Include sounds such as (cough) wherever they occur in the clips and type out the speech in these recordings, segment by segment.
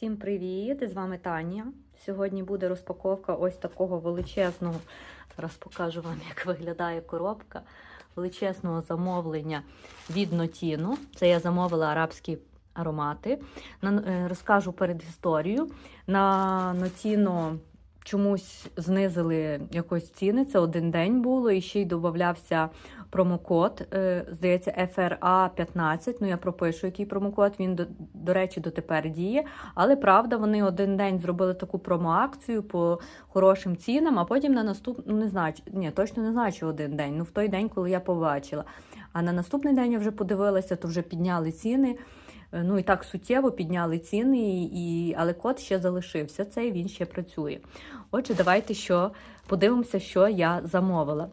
Всім привіт! З вами Таня. Сьогодні буде розпаковка ось такого величезного. Зараз покажу вам, як виглядає коробка величезного замовлення від Нотіну. Це я замовила арабські аромати. Е, Розкажу перед історією. На Нотіно чомусь знизили якось ціни. Це один день було, і ще й додавався промокод. е, Здається, FRA15. Ну я пропишу, який промокод. Він до, до речі дотепер діє. Але правда, вони один день зробили таку промоакцію по хорошим цінам, а потім на наступ... ну не знаю, ні, точно не знаю, чи один день. Ну в той день, коли я побачила. А на наступний день я вже подивилася, то вже підняли ціни. Е, Ну і так суттєво підняли ціни, і, але код ще залишився. Цей він ще працює. Отже, давайте що подивимося, що я замовила.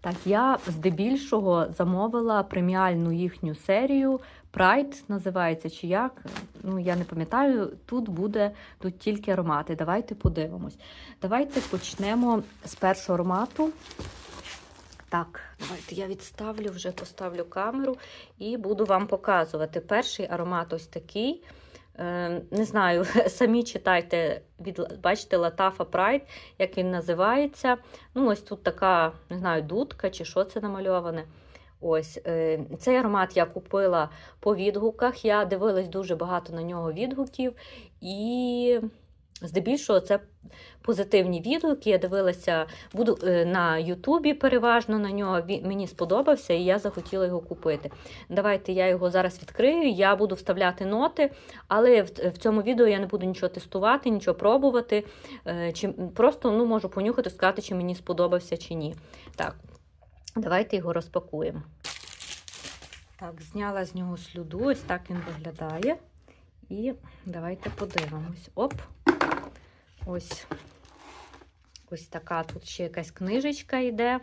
Так, я здебільшого замовила преміальну їхню серію. Pride називається чи як. Ну, я не пам'ятаю, тут буде тут тільки аромати. Давайте подивимось. Давайте почнемо з першого аромату. Так, давайте я відставлю, вже поставлю камеру і буду вам показувати. Перший аромат ось такий. Е, Не знаю, (laughs) самі читайте, від, бачите, Латафа Pride, як він називається. Ну, ось тут така, не знаю, дудка чи що це намальоване. Ось е, цей аромат я купила по відгуках. Я дивилась дуже багато на нього відгуків, і здебільшого це позитивні відгуки. Я дивилася буду е, на Ютубі переважно на нього. Він мені сподобався, і я захотіла його купити. Давайте я його зараз відкрию. Я буду вставляти ноти, але в, цьому відео я не буду нічого тестувати, нічого пробувати. Е, Чи просто ну, можу понюхати, сказати, чи мені сподобався чи ні. Так, давайте його розпакуємо. Так, зняла з нього слюду, ось так він виглядає. І давайте подивимось. Оп! Ось ось така тут ще якась книжечка йде.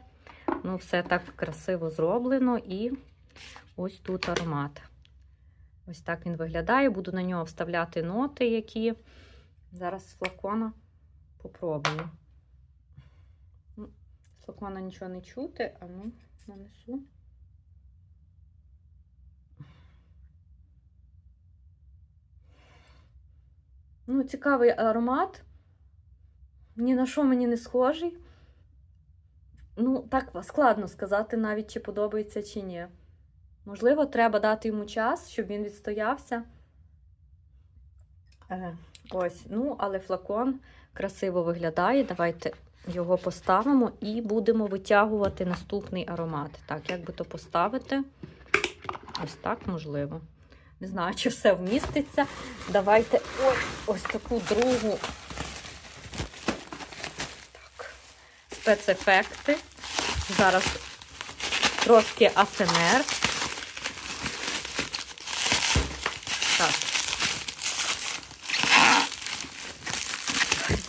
Ну, все так красиво зроблено. І ось тут аромат. Ось так він виглядає. Буду на нього вставляти ноти, які зараз з флакона попробую. Ну, З флакона нічого не чути, а ну, нанесу. Ну, цікавий аромат. Ні на що мені не схожий. Ну, так складно сказати навіть, чи подобається, чи ні. Можливо, треба дати йому час, щоб він відстоявся. Е, ось, ну, але флакон красиво виглядає. Давайте його поставимо і будемо витягувати наступний аромат. Так, як би то поставити? Ось так можливо. Не знаю, чи все вміститься. Давайте ой, ось таку другу так, спецефекти. Зараз трошки АСМР. Так.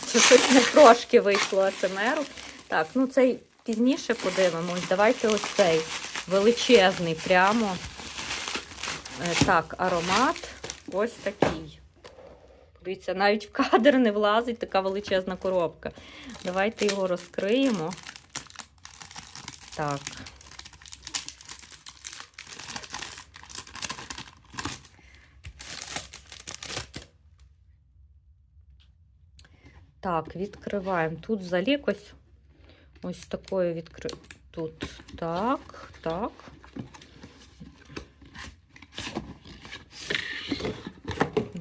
Це щось не трошки вийшло АСМРу. Так, ну цей пізніше подивимось. Давайте ось цей величезний прямо. Е, Так, аромат ось такий. Дивіться, навіть в кадр не влазить така величезна коробка. Давайте його розкриємо. Так. Так, відкриваємо. Тут взагалі якось ось такою відкри... Тут так, так.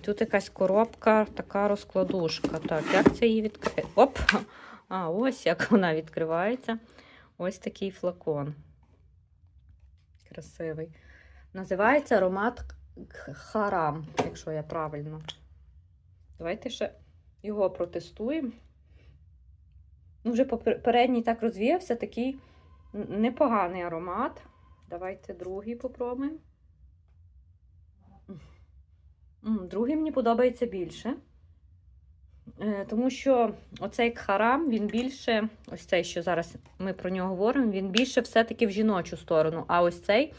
Тут якась коробка, така розкладушка. Так, як це її відкрити? Оп! А, ось як вона відкривається. Ось такий флакон. Красивий. Називається аромат Харам, якщо я правильно. Давайте ще його протестуємо. Ну, вже попередній так розвіявся, такий непоганий аромат. Давайте другий попробуємо. Другий мені подобається більше. Е, Тому що оцей кхарам, він більше, ось цей, що зараз ми про нього говоримо, він більше все-таки в жіночу сторону. А ось цей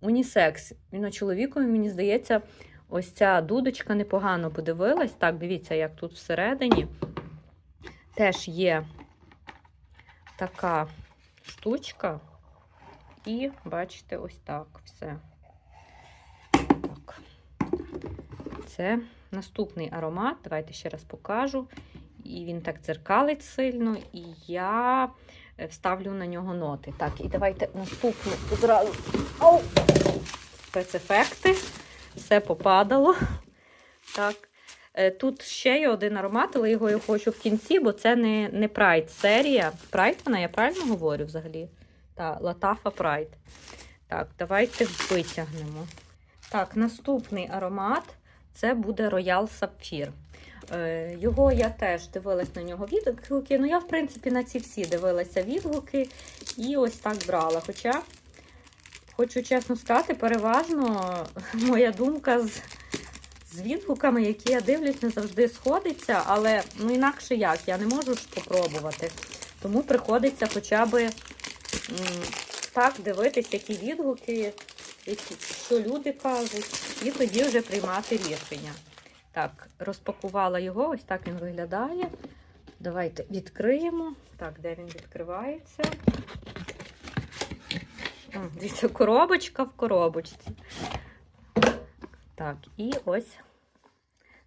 унісекс. Він чоловікові, мені здається, ось ця дудочка непогано подивилась. Так, дивіться, як тут всередині. Теж є така штучка. І бачите, ось так все. Так. Це наступний аромат. Давайте ще раз покажу. І він так дзеркалить сильно, і я е, вставлю на нього ноти. Так, і давайте наступну одразу. Ау! Спецефекти. Все попадало. Так. Е, Тут ще є один аромат, але його я хочу в кінці, бо це не, не Pride серія. Pride вона, я правильно говорю взагалі? Так, Латафа Pride. Так, давайте витягнемо. Так, наступний аромат це буде Royal Sapphire. Е, Його я теж дивилась на нього відгуки. Ну, я, в принципі, на ці всі дивилася відгуки і ось так брала. Хоча, хочу чесно сказати, переважно (laughs) моя думка з, з відгуками, які я дивлюсь, не завжди сходиться, але ну, інакше як, я не можу ж попробувати. Тому приходиться хоча б так дивитись, які відгуки, що люди кажуть, і тоді вже приймати рішення. Так, розпакувала його, ось так він виглядає. Давайте відкриємо. Так, де він відкривається? Дивіться, коробочка в коробочці. Так, і ось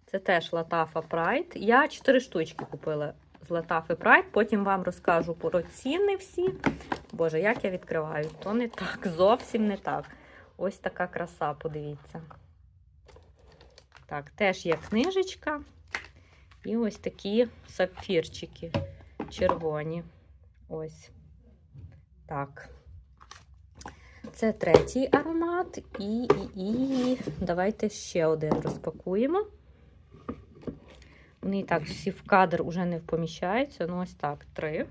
це теж Латафа Pride. Я 4 штучки купила з Латафи Pride, потім вам розкажу про ціни всі. Боже, як я відкриваю, то не так, зовсім не так. Ось така краса, подивіться. Так, теж є книжечка. І ось такі сапфірчики червоні. Ось. Так. Це третій аромат. І, і, і давайте ще один розпакуємо. Вони і так всі в кадр уже не поміщаються. Ну, ось так, три.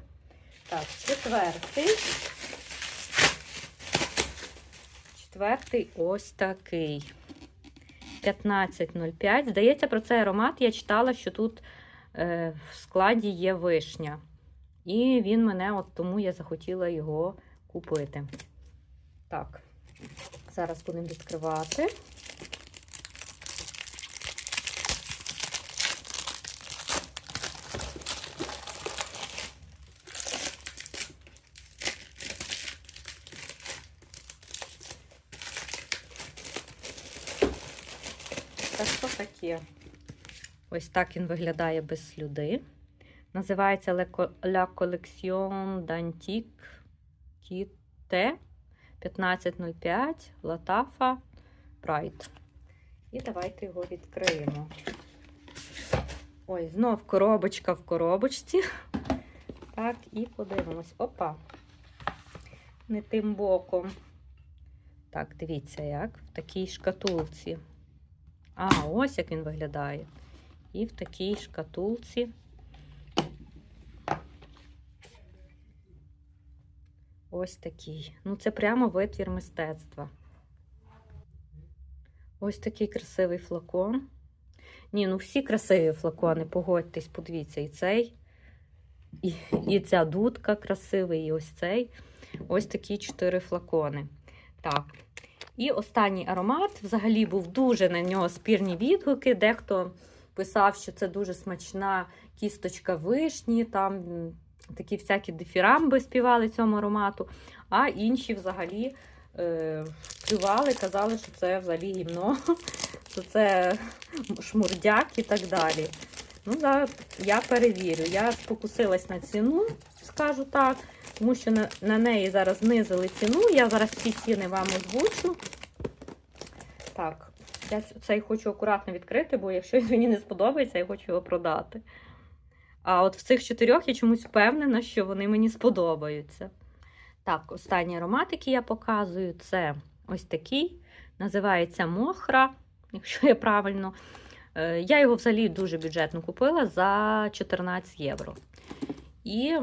Так, четвертий. Четвертий ось такий. 15,05. Здається, про цей аромат я читала, що тут е, в складі є вишня. І він мене, от тому я захотіла його купити. Так, зараз будемо відкривати. Та що таке? Ось так він виглядає без слюди. Називається La Collection d'Antique Kite 1505 Latafa Pride. І давайте його відкриємо. Ой, знов коробочка в коробочці. Так, і подивимось. Опа. Не тим боком. Так, дивіться, як в такій шкатулці. А, ось як він виглядає. І в такій шкатулці. Ось такий. Ну, це прямо витвір мистецтва. Ось такий красивий флакон. Ні, ну всі красиві флакони, погодьтесь, подивіться, і цей, і, і ця дудка красива, і ось цей. Ось такі чотири флакони. Так. І останній аромат взагалі був дуже на нього спірні відгуки. Дехто писав, що це дуже смачна кісточка вишні, там такі всякі дифірамби співали цьому аромату, а інші взагалі е, плювали, казали, що це взагалі гімно, (laughs) що це шмурдяк і так далі. Ну, да, я перевірю. Я спокусилась на ціну, скажу так, тому що на, на неї зараз знизили ціну. Я зараз ці ціни вам озвучу. Так, я цей хочу акуратно відкрити, бо якщо мені не сподобається, я хочу його продати. А от в цих чотирьох я чомусь впевнена, що вони мені сподобаються. Так, останній аромат, який я показую, це ось такий. Називається Мохра, якщо я правильно. Е, Я його взагалі дуже бюджетно купила за 14 євро. І,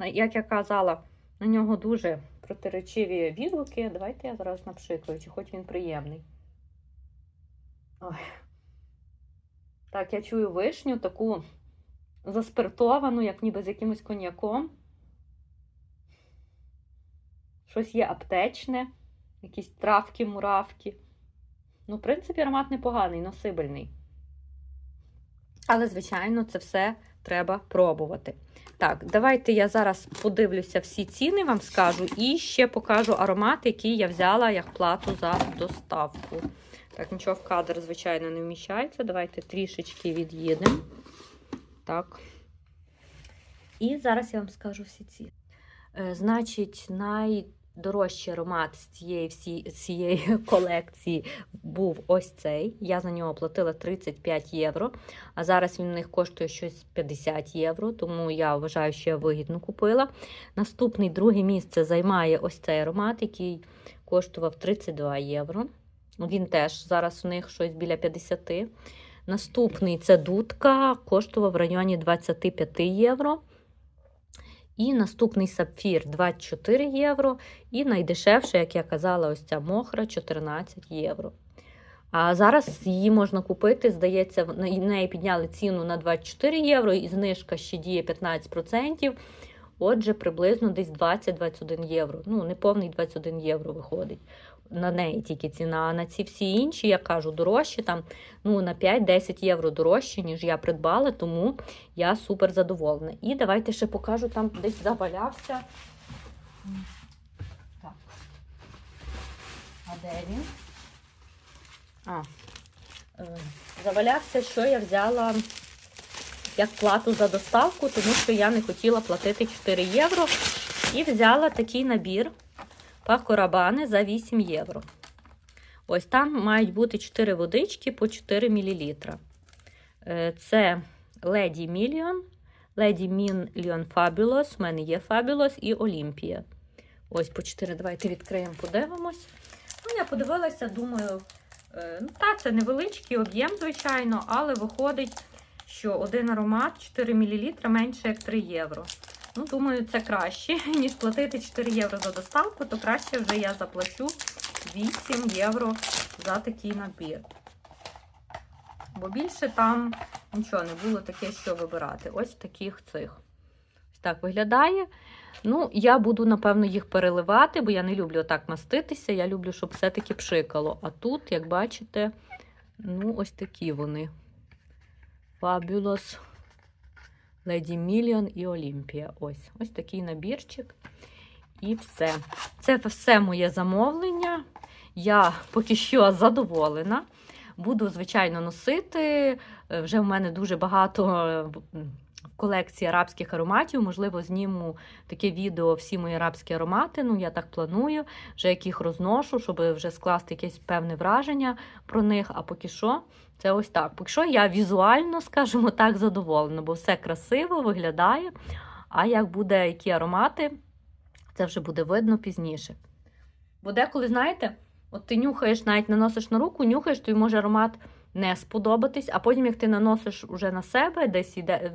як я казала, на нього дуже протиречиві відгуки. Давайте я зараз напшикаю, чи хоч він приємний. Ой. Так, я чую вишню, таку заспиртовану, як ніби з якимось коньяком. Щось є аптечне, якісь травки, муравки. Ну, в принципі, аромат непоганий, носибельний. Але, звичайно, це все треба пробувати. Так, давайте я зараз подивлюся всі ціни, вам скажу, і ще покажу аромат, який я взяла як плату за доставку. Так, нічого в кадр, звичайно, не вміщається. Давайте трішечки від'їдемо. Так. І зараз я вам скажу всі ці. Е, значить, найдорожчий аромат з цієї, всі, цієї (laughs) колекції був ось цей. Я за нього платила 35 євро, а зараз він у них коштує щось 50 євро, тому я вважаю, що я вигідно купила. Наступний друге місце займає ось цей аромат, який коштував 32 євро. Він теж зараз у них щось біля 50. Наступний це дудка, коштував в районі 25 євро. І наступний сапфір 24 євро. І найдешевше, як я казала, ось ця мохра 14 євро. А зараз її можна купити, здається, в неї підняли ціну на 24 євро, і знижка ще діє 15%. Отже, приблизно десь 20-21 євро. Ну, неповний 21 євро виходить. На неї тільки ціна. А на ці всі інші, я кажу, дорожчі, там ну, на 5-10 євро дорожче, ніж я придбала, тому я супер задоволена. І давайте ще покажу, там десь завалявся. Так. А де він? А, е, завалявся, що я взяла як плату за доставку, тому що я не хотіла платити 4 євро. І взяла такий набір пакорабани за 8 євро. Ось там мають бути 4 водички по 4 мл. Це Lady Million, Lady Million Fabulous, у мене є Fabulous і Olympia. Ось по 4. Давайте відкриємо, подивимось. Ну, я подивилася, думаю, е, ну так, це невеличкий об'єм, звичайно, але виходить, що один аромат 4 мл менше як 3 євро. Ну, думаю, це краще, (laughs) ніж платити 4 євро за доставку, то краще вже я заплачу 8 євро за такий набір. Бо більше там нічого не було таке, що вибирати. Ось таких цих. Ось так виглядає. Ну, я буду, напевно, їх переливати, бо я не люблю так маститися. Я люблю, щоб все-таки пшикало. А тут, як бачите, ну, ось такі вони. Fabulous. Lady Мільйон і Олімпія. Ось ось такий набірчик. І все. Це все моє замовлення. Я поки що задоволена. Буду, звичайно, носити. Вже в мене дуже багато в колекції арабських ароматів. Можливо, зніму таке відео всі мої арабські аромати. Ну, я так планую, вже яких розношу, щоб вже скласти якесь певне враження про них. А поки що. Це ось так. Поки що я візуально, скажімо так, задоволена, бо все красиво виглядає. А як буде які аромати, це вже буде видно пізніше. Бо деколи, знаєте, от ти нюхаєш, навіть наносиш на руку, нюхаєш, тобі може аромат не сподобатись, а потім, як ти наносиш уже на себе, десь йде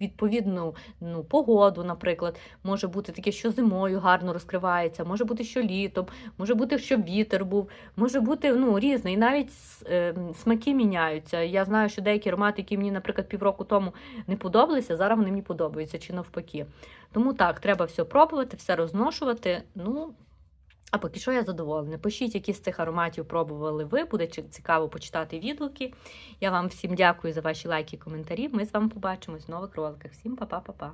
відповідну ну, погоду, наприклад, може бути таке, що зимою гарно розкривається, може бути, що літом, може бути, що вітер був, може бути ну, різний. І навіть е, смаки міняються. Я знаю, що деякі аромати, які мені, наприклад, півроку тому не подобалися, зараз вони мені подобаються чи навпаки. Тому так, треба все пробувати, все розношувати. Ну, а поки що я задоволена. Пишіть, які з цих ароматів пробували ви. Буде цікаво почитати відгуки. Я вам всім дякую за ваші лайки і коментарі. Ми з вами побачимось в нових роликах. Всім па-па-па-па!